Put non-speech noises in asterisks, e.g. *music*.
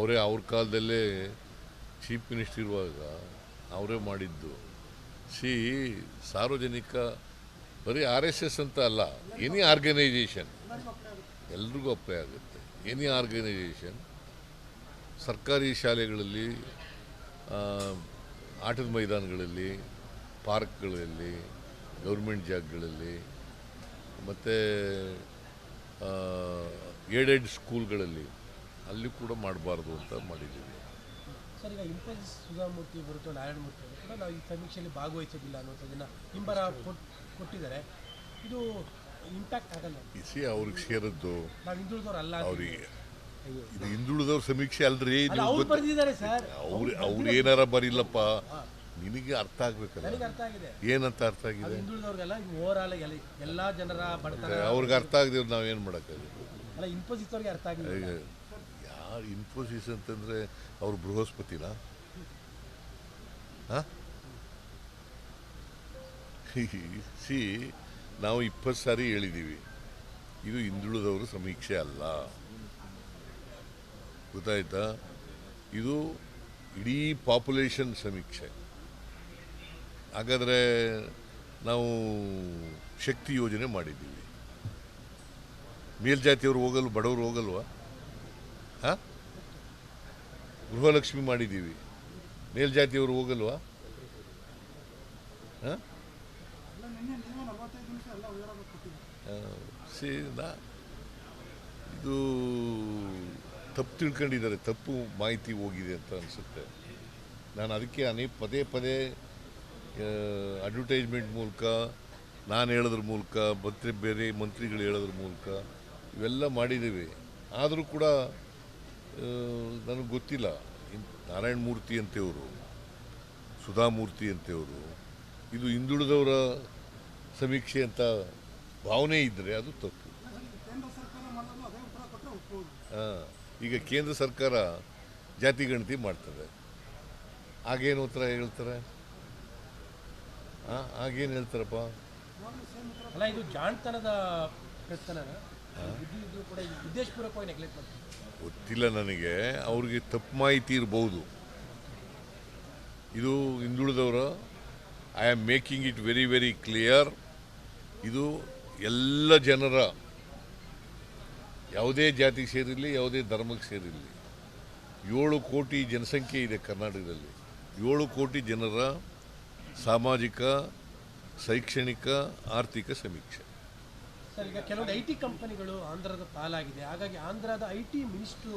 ಅವರೇ ಅವ್ರ ಕಾಲದಲ್ಲೇ ಚೀಫ್ ಮಿನಿಸ್ಟರ್ ಇರುವಾಗ ಅವರೇ ಮಾಡಿದ್ದು. ಸಿ ಸಾರ್ವಜನಿಕ, ಬರೀ ಆರ್ ಎಸ್ ಎಸ್ ಅಂತ ಅಲ್ಲ, ಎನಿ ಆರ್ಗನೈಜೇಷನ್ ಎಲ್ರಿಗೂ ಅಪ್ಲೈ ಆಗುತ್ತೆ. ಎನಿ ಆರ್ಗನೈಜೇಷನ್ ಸರ್ಕಾರಿ ಶಾಲೆಗಳಲ್ಲಿ ಆಟದ ಮೈದಾನಗಳಲ್ಲಿ, ಪಾರ್ಕ್ಗಳಲ್ಲಿ, ಗೌರ್ಮೆಂಟ್ ಜಾಗಗಳಲ್ಲಿ, ಮತ್ತು ಏಡೆಡ್ ಸ್ಕೂಲ್ಗಳಲ್ಲಿ ಅಲ್ಲಿ ಕೂಡ ಮಾಡಬಾರ್ದು ಅಂತ ಮಾಡಿದ್ದೀವಿ. ಸರ್ ಈಗ ಇನ್ಫೋಸಿಸ್ ಸುಧಾಮೂರ್ತಿ ಬರುತ್ತೆ ನಾರಾಯಣಮೂರ್ತಿ ಅವರು ಕೂಡ ನಾವು ಈ ಸಮೀಕ್ಷೆಯಲ್ಲಿ ಭಾಗವಹಿಸೋದಿಲ್ಲ ಅನ್ನೋದನ್ನು ಹಿಂಬರ ಕೊಟ್- ಕೊಟ್ಟಿದ್ದಾರೆ. ಇದು ಇಂಪ್ಯಾಕ್ಟ್ ಆಗಲ್ಲ. ಇಸಿ ಅವ್ರಿಗೆ ಸೇರಿದ್ದು ನಾವು ಹಿಂದುಳಿದವ್ರು ಅಲ್ಲ ಅವರಿಗೆ. ಇದು ಹಿಂದುಳಿದವ್ರ ಸಮೀಕ್ಷೆ ಅಲ್ರಿ ನೀವು ಅವ್ರು ಅವ್ರು ಏನಾರ ಬರಿಲ್ಲಪ್ಪ ನಿನಗೆ ಅರ್ಥ ಆಗ್ಬೇಕಲ್ಲ? ಆಗಿದೆ. ಏನಂತ ಅರ್ಥ ಆಗಿದೆ? ಎಲ್ಲ ಜನರ ಅವ್ರಿಗೆ ಅರ್ಥ ಆಗದಿವ್ರು ಏನು ಮಾಡೋಕ್ಕಾಗುತ್ತೆ ಅಲ್ಲ ಅರ್ಥ ಆಗಿದೆ. ಇನ್ಫೋಸಿಸ್ ಅಂತಂದ್ರೆ ಅವರು ಬೃಹಸ್ಪತಿನ? *laughs* ಸಿ, ನಾವು ಇಪ್ಪತ್ತು ಸಾರಿ ಹೇಳಿದ್ದೀವಿ ಇದು ಹಿಂದುಳಿದವರು ಸಮೀಕ್ಷೆ ಅಲ್ಲ. ಗೊತ್ತಾಯ್ತಾ? ಇದು ಇಡೀ ಪಾಪ್ಯುಲೇಷನ್ ಸಮೀಕ್ಷೆ. ಹಾಗಾದರೆ ನಾವು ಶಕ್ತಿ ಯೋಜನೆ ಮಾಡಿದ್ದೀವಿ. ಮೇಲ್ಜಾತಿಯವರು ಹೋಗಲು ಬಡವರು ಹೋಗಲ್ವಾ? ಹಾಂ? ಗೃಹಲಕ್ಷ್ಮಿ ಮಾಡಿದ್ದೀವಿ. ಮೇಲ್ಜಾತಿಯವರು ಹೋಗಲ್ವಾ? ಹಾಂ? ನಾ, ಇದು ತಪ್ಪು ತಿಳ್ಕೊಂಡಿದ್ದಾರೆ. ತಪ್ಪು ಮಾಹಿತಿ ಹೋಗಿದೆ ಅಂತ ಅನಿಸುತ್ತೆ. ನಾನು ಅದಕ್ಕೆ ಅನೇಕ ಪದೇ ಪದೇ ಅಡ್ವರ್ಟೈಸ್ಮೆಂಟ್ ಮೂಲಕ, ನಾನು ಹೇಳೋದ್ರ ಮೂಲಕ ಮಂತ್ರಿ ಬೇರೆ ಮಂತ್ರಿಗಳು ಹೇಳೋದ್ರ ಮೂಲಕ, ಇವೆಲ್ಲ ಮಾಡಿದ್ದೀವಿ. ಆದರೂ ಕೂಡ ನನಗೆ ಗೊತ್ತಿಲ್ಲ. ನಾರಾಯಣ ಮೂರ್ತಿ ಅಂತೆಯವರು ಸುಧಾಮೂರ್ತಿ ಅಂತೆಯವರು ಇದು ಹಿಂದುಳಿದವರ ಸಮೀಕ್ಷೆ ಅಂತ ಭಾವನೆ ಇದ್ದರೆ ಅದು ತಪ್ಪು. ಹಾಂ ಈಗ ಕೇಂದ್ರ ಸರ್ಕಾರ ಜಾತಿ ಗಣತಿ ಮಾಡ್ತದೆ. ಆಗೇನು ಉತ್ತರ ಹೇಳ್ತಾರೆ? ಹಾಂ ಆಗೇನು ಹೇಳ್ತಾರಪ್ಪ? ಅಲ್ಲ ಇದು ಜಾಣ್ತನದ ಗೊತ್ತಿಲ್ಲ ನನಗೆ. ಅವ್ರಿಗೆ ತಪ್ಪು ಮಾಹಿತಿ ಇರಬಹುದು ಇದು ಹಿಂದುಳಿದವರು I am making it very very clear ಇದು ಎಲ್ಲ ಜನರ, ಯಾವುದೇ ಜಾತಿಗೆ ಸೇರಿರಲಿ, ಯಾವುದೇ ಧರ್ಮಕ್ಕೆ ಸೇರಿರಲಿ, ಏಳು ಕೋಟಿ ಜನಸಂಖ್ಯೆ ಇದೆ ಕರ್ನಾಟಕದಲ್ಲಿ. ಏಳು ಕೋಟಿ ಜನರ ಸಾಮಾಜಿಕ, ಶೈಕ್ಷಣಿಕ, ಆರ್ಥಿಕ ಸಮೀಕ್ಷೆ. ಸರ್ ಈಗ ಕೆಲವೊಂದು ಐ ಟಿ ಕಂಪನಿಗಳು ಆಂಧ್ರದ ಪಾಲಾಗಿದೆ. ಹಾಗಾಗಿ ಆಂಧ್ರದ ಐ ಟಿ ಮಿನಿಸ್ಟ್ರು